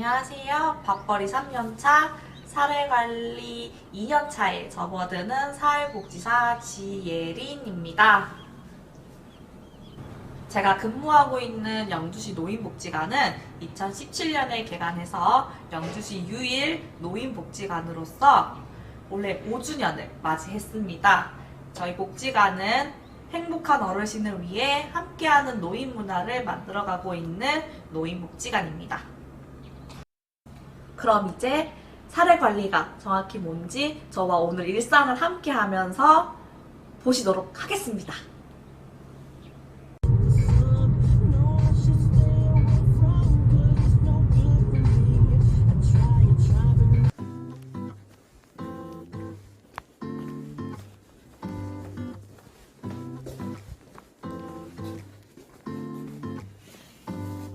안녕하세요. 밥벌이 3년차, 사례관리 2년차에 접어드는 사회복지사 지예린입니다. 제가 근무하고 있는 영주시 노인복지관은 2017년에 개관해서 영주시 유일 노인복지관으로서 올해 5주년을 맞이했습니다. 저희 복지관은 행복한 어르신을 위해 함께하는 노인 문화를 만들어가고 있는 노인 복지관입니다. 그럼 이제 사례 관리가 정확히 뭔지 저와 오늘 일상을 함께 하면서 보시도록 하겠습니다.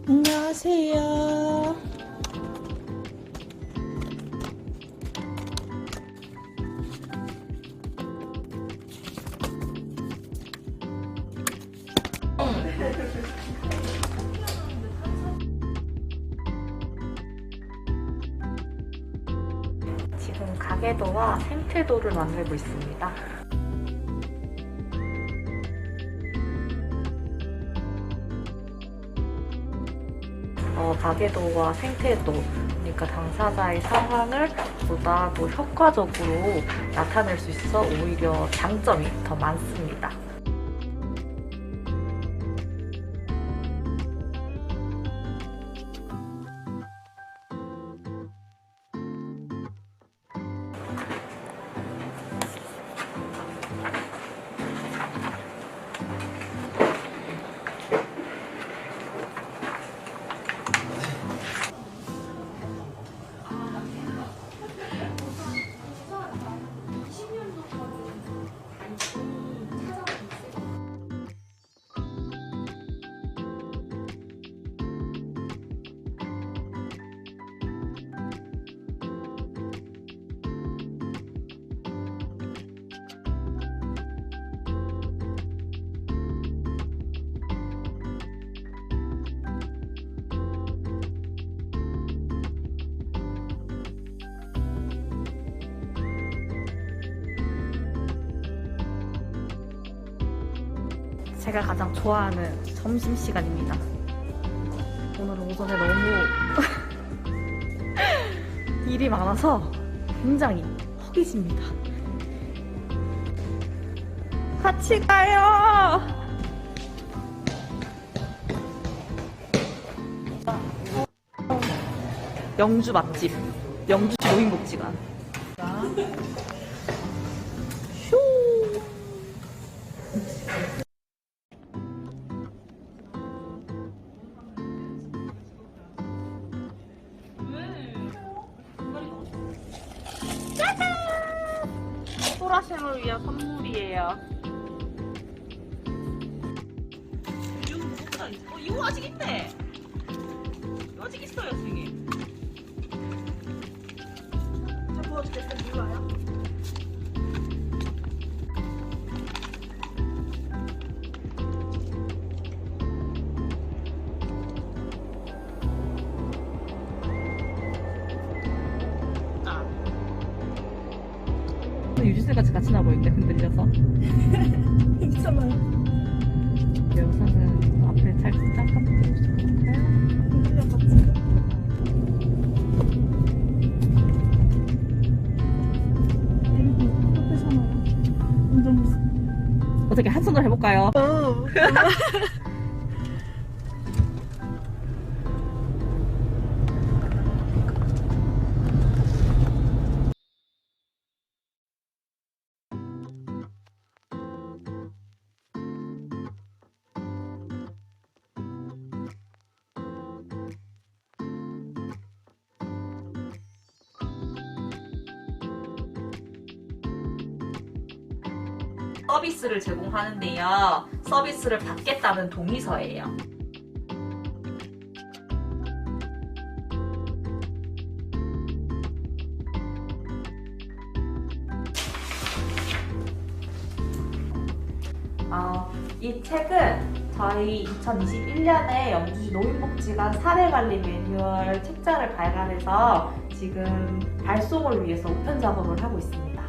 안녕하세요. 가계도와 생태도를 만들고 있습니다. 어, 가계도와 생태도, 그러니까 당사자의 상황을 보다 더 효과적으로 나타낼 수 있어 오히려 장점이 더 많습니다. 제가 가장 좋아하는 점심 시간입니다. 오늘은 오전에 너무 일이 많아서 굉장히 허기집니다. 같이 가요! 영주 맛집, 영주 노인복지관. 소라심을 위한 선물이에요. 이거 있어? 어, 이거 아직 있네. 이거 아직 있어요, 선생님. 저 보여주겠어요. 와요. 유지쌤 같이 같이 나고 있는데 흔들려서 있잖아요. 영상은 앞에 잘 잠깐 같이. 프로페셔널. 완전 무슨. 어떻게 한 손으로 해볼까요? 어. 서비스를 제공하는데요. 서비스를 받겠다는 동의서예요. 어, 이 책은 저희 2021년에 영주시 노인복지관 사례관리 매뉴얼 책자를 발간해서 지금 발송을 위해서 우편 작업을 하고 있습니다.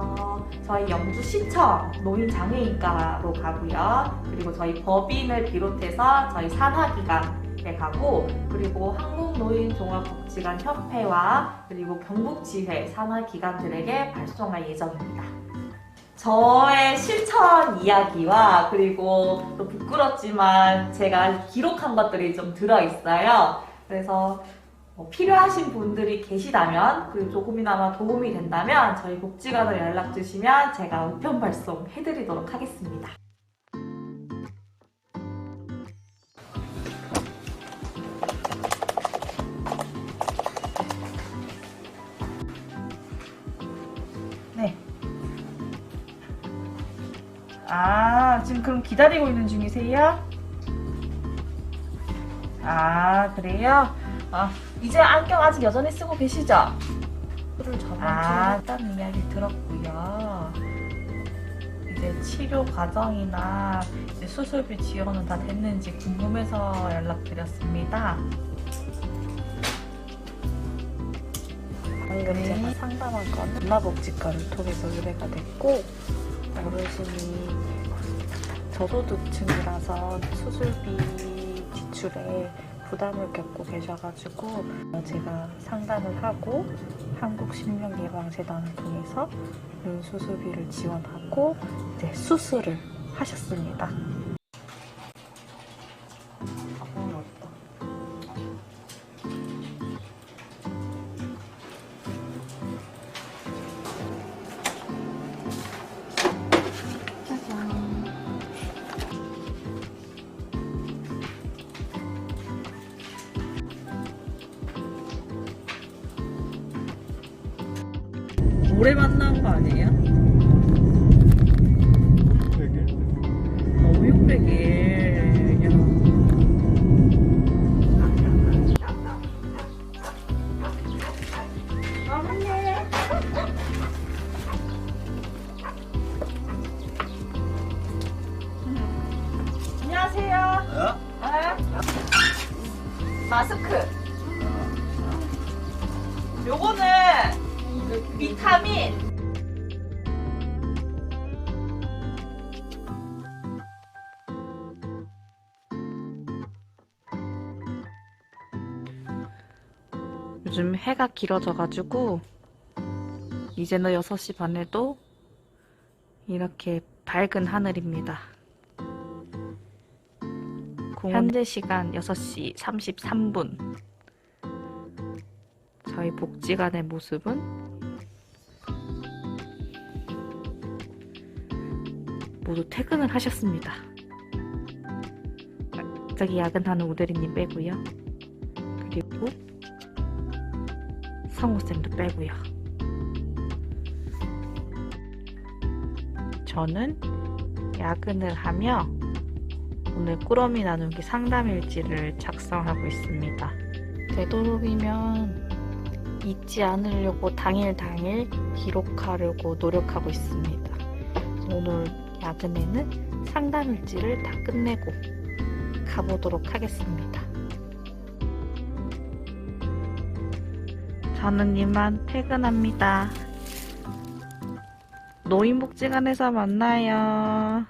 어, 저희 영주시청 노인장애인과로 가고요. 그리고 저희 법인을 비롯해서 저희 산하기관에 가고 그리고 한국노인종합복지관 협회와 그리고 경북지회 산하기관들에게 발송할 예정입니다. 저의 실천 이야기와 그리고 또 부끄럽지만 제가 기록한 것들이 좀 들어있어요. 그래서 뭐 필요하신 분들이 계시다면 그리고 조금이나마 도움이 된다면 저희 복지관으로 연락 주시면 제가 우편 발송 해드리도록 하겠습니다. 네. 아, 지금 그럼 기다리고 있는 중이세요? 아, 그래요? 아, 이제 안경 아직 여전히 쓰고 계시죠? 그를 아, 일단 이야기 들었고요. 이제 치료 과정이나 이제 수술비 지원은 다 됐는지 궁금해서 연락드렸습니다. 방금 네. 제가 상담한 거는 문화복지과를 통해서 의뢰가 됐고 어르신이 저소득층이라서 수술비 지출에 부담을 겪고 계셔가지고 제가 상담을 하고 한국신명예방재단을 통해서 눈 수술비를 지원하고 이제 수술을 하셨습니다. 올해 만난 거 아니에요? 어, 600일. 안녕하세요. 네. 마스크. 요거는 비타민. 요즘 해가 길어져가지고 이제는 6시 반에도 이렇게 밝은 하늘입니다. 현재 시간 6시 33분. 저희 복지관의 모습은 모두 퇴근을 하셨습니다. 갑자기 야근하는 우대리님 빼고요. 그리고 성우쌤도 빼고요. 저는 야근을 하며 오늘 꾸러미 나누기 상담 일지를 작성하고 있습니다. 되도록이면 잊지 않으려고 당일 당일 기록하려고 노력하고 있습니다. 오늘 야근에는 상담 일지를 다 끝내고 가보도록 하겠습니다. 저는 이만 퇴근합니다. 노인복지관에서 만나요.